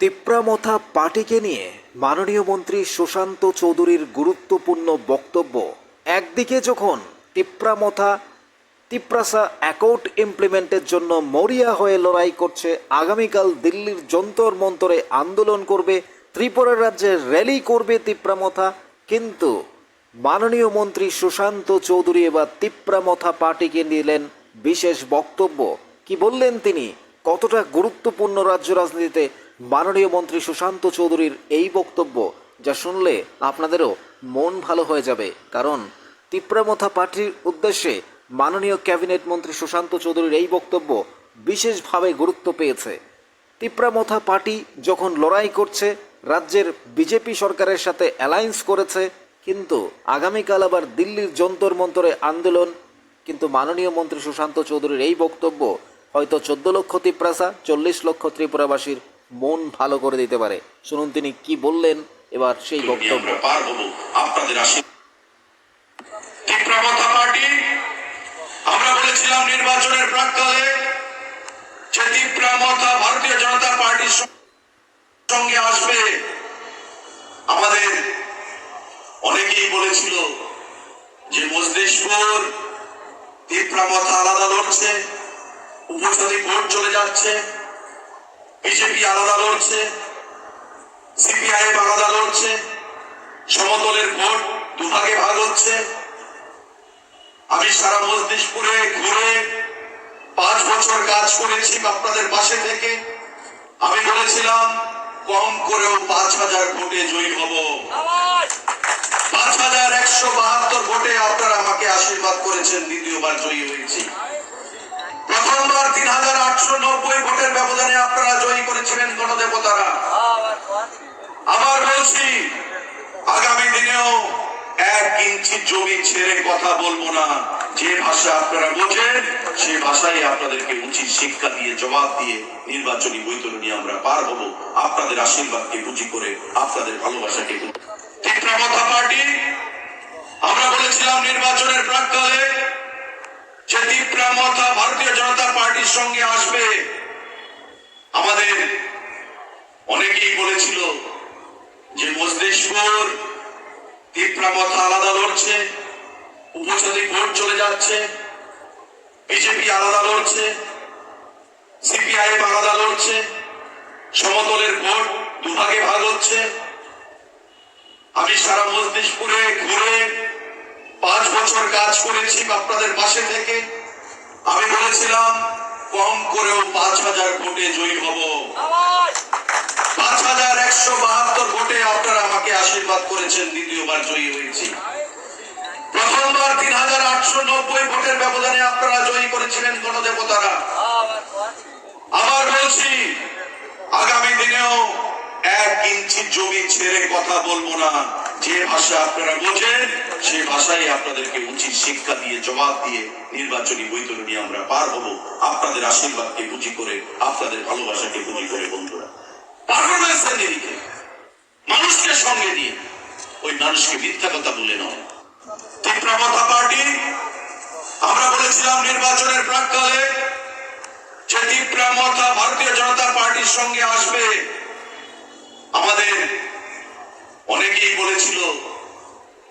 তিপ্রামথা পার্টিকে নিয়ে মাননীয় মন্ত্রী সুশান্ত চৌধুরীর গুরুত্বপূর্ণ বক্তব্য। একদিকে যখন তিপ্রামথা তিপ্রাসা অ্যাকাউন্ট ইমপ্লিমেন্টের জন্য মরিয়া হয়ে লড়াই করছে, আগামীকাল দিল্লির যন্তর মন্তরে আন্দোলন করবে, ত্রিপুরা রাজ্যে র্যালি করবে তিপ্রামথা, কিন্তু মাননীয় মন্ত্রী সুশান্ত চৌধুরী এবার তিপ্রামথা পার্টিকে নিলেন বিশেষ বক্তব্য। কি বললেন তিনি? কতটা গুরুত্বপূর্ণ রাজ্য রাজনীতিতে মাননীয় মন্ত্রী সুশান্ত চৌধুরীর এই বক্তব্য, যা শুনলে আপনাদেরও মন ভালো হয়ে যাবে। কারণ তিপ্রামথা পার্টির উদ্দেশ্যে মাননীয় ক্যাবিনেট মন্ত্রী সুশান্ত চৌধুরীর এই বক্তব্য বিশেষভাবে গুরুত্ব পেয়েছে। তিপ্রামথা পার্টি যখন লড়াই করছে, রাজ্যের বিজেপি সরকারের সাথে অ্যালায়েন্স করেছে, কিন্তু আগামীকাল আবার দিল্লির যন্তর মন্তরে আন্দোলন। কিন্তু মাননীয় মন্ত্রী সুশান্ত চৌধুরীর এই বক্তব্য হয়তো চোদ্দ লক্ষ তিপ্রাসা, চল্লিশ লক্ষ ত্রিপুরাবাসীর মন ভালো করে দিতে পারে। শুনুন তিনি কি বললেন এবার সেই বক্তব্য। আপনাদের পার্টি আমরা বলেছিলাম নির্বাচনের প্রাককালে যে তীব্রমতা ভারতীয় জনতা পার্টির সঙ্গে আসবে আমাদের অনেকেই বলেছিল যে মজলিশপুর তীব্রমতা আলাদা লড়ছে উপসাদী ভোট চলে যাচ্ছে। বিজেপি আলাদা লড়ছে সিপিআইএম আলাদা লড়ছে সমতলের ভোট দুভাগে ভাগ হচ্ছে। আমি সারা মজলিশপুরে ঘুরে পাঁচ বছর কাজ করেছি আপনাদের পাশে থেকে। আমি বলেছিলাম কম করেও পাঁচ হাজার ভোটে জয়ী হব। পাঁচ হাজার একশো বাহাত্তর ভোটে আপনারা আমাকে আশীর্বাদ করেছেন দ্বিতীয়বার জয়ী হয়েছি। প্রথমবার তিন হাজার আটশো নব্বই ব্যবধানে আপনারা জয়ী করেছিলেন গণদেবতারা। আবার বলছি, আগামী দিনেও এক ইঞ্চি জমি ছেড়ে কথা বলব না। যে ভাষা আপনারা বোঝেন, সে ভাষাই আপনাদেরকে উচিত শিক্ষা দিয়ে, জবাব দিয়ে নির্বাচনী বৈতরণী আমরা পার হব। আপনাদের আশীর্বাদকে পুঁজি করে আপনাদের ভালোবাসাকে তীব্রমথা পার্টি আমরা বলেছিলাম নির্বাচনের প্রাককালে যে তীব্রমথা ভারতীয় জনতা পার্টির সঙ্গে আসবে। অনেকেই বলেছিল যে মজলিশপুর তীব্রামথা আলাদা লড়ছে উপসাদী ভোট চলে যাচ্ছে, বিজেপি আলাদা লড়ছে সিপিআইএম আলাদা লড়ছে, সমতলের ভোট দুভাগে ভাগ হচ্ছে। আমি সারা মজলিশপুরে ঘুরে পাঁচ বছর কাজ করেছি আপনাদের পাশে থেকে। আমি বলেছিলাম, কম করেও পাঁচ হাজার ভোটে জয়ী হব। হাজার একশো বাহাত্তর ভোটে আপনারা আমাকে আশীর্বাদ করেছেন, দ্বিতীয়বার জয়ী হয়েছি। প্রথমবার তিন হাজার আটশো নব্বই ভোটের ব্যবধানে আপনারা জয়ী করেছিলেন গণদেবতারা। আবার বলছি, আগামী দিনেও এক ইঞ্চি জমি ছেড়ে কথা বলব না। যে ভাষা আপনারা বোঝেন, সে ভাষাই আপনাদেরকে উচিত শিক্ষা দিয়ে, জবাব দিয়ে নির্বাচনী বৈতরণী আমরা পার হব। আপনাদের আশীর্বাদকে পুঁজি করে, আপনাদের ভালোবাসাকে পুঁজি করে বন্ধুরা। পারফরমেন্সের নিরিখে মানুষকে সঙ্গে নিয়ে। ওই মানুষকে মিথ্যা কথা বলে নয়। তীব্রমথা পার্টি, আমরা বলেছিলাম নির্বাচনের প্রাককালে যে তীব্রমথা ভারতীয় জনতা পার্টির সঙ্গে আসবে, আমাদের অনেকেই বলেছিল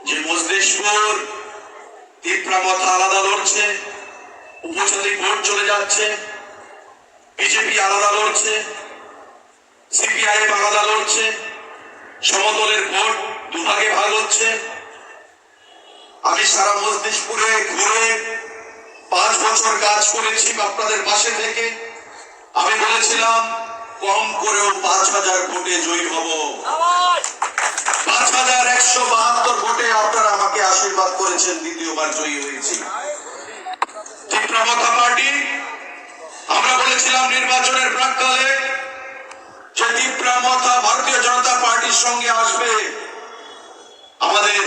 যে মজলিশপুর তীব্রমথা আলাদা লড়ছে উপসাদী ভোট চলে যাচ্ছে, বিজেপি আলাদা লড়ছে। সিপিআইএম আলাদা লড়ছে, সমতলের ভোট দুভাগে ভাগ হচ্ছে। আমি সারা মজলিশপুরে ঘুরে পাঁচ বছর কাজ করেছি আপনাদের পাশে থেকে। আমি বলেছিলাম, কম করেও পাঁচ হাজার ভোটে জয়ী হব। পাঁচ হাজার একশো বাহাত্তর ভোটে আপনারা আমাকে আশীর্বাদ করেছেন, দ্বিতীয়বার জয়ী হয়েছি। তীব্রমথা পার্টি আমরা বলেছিলাম নির্বাচনের প্রাককালে যে ভারতীয় জনতা পার্টির সঙ্গে আসবে। আমাদের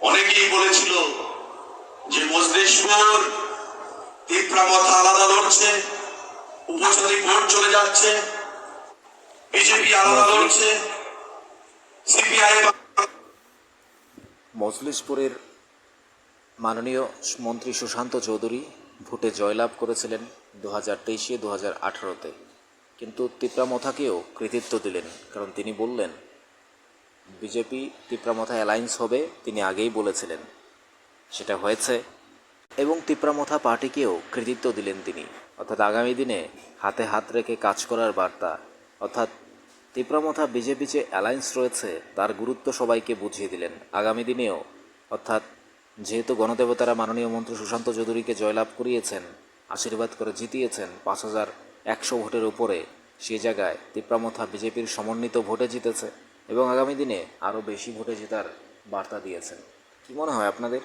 অনেকেই বলেছিল যে মজলিশপুর তীব্রমথা আলাদা লড়ছে উপসাদী ভোট চলে যাচ্ছে বিজেপি আলাদা লড়ছে সিপিআইএম মজলিশপুরের মাননীয় মন্ত্রী সুশান্ত চৌধুরী ভোটে জয়লাভ করেছিলেন দু হাজার তেইশে দু হাজার আঠারোতে কিন্তু তিপ্রামথাকেও কৃতিত্ব দিলেন, কারণ তিনি বললেন, বিজেপি তিপ্রামথা অ্যালায়েন্স হবে, তিনি আগেই বলেছিলেন, সেটা হয়েছে। এবং তিপ্রামথা পার্টিকেও কৃতিত্ব দিলেন তিনি। অর্থাৎ আগামী দিনে হাতে হাত রেখে কাজ করার বার্তা, অর্থাৎ তিপ্রামথা বিজেপি যে অ্যালায়েন্স রয়েছে, তার গুরুত্ব সবাইকে বুঝিয়ে দিলেন। আগামী দিনেও, অর্থাৎ যেহেতু গণদেবতারা মাননীয় মন্ত্রী সুশান্ত চৌধুরীকে জয়লাভ করিয়েছেন, আশীর্বাদ করে জিতিয়েছেন, পাঁচ হাজার একশো ভোটের উপরে সে জায়গায় তিপ্রামথা বিজেপির সমন্বিত ভোটে জিতেছে এবং আগামী দিনে আরও বেশি ভোটে জেতার বার্তা দিয়েছেন। কী মনে হয় আপনাদের?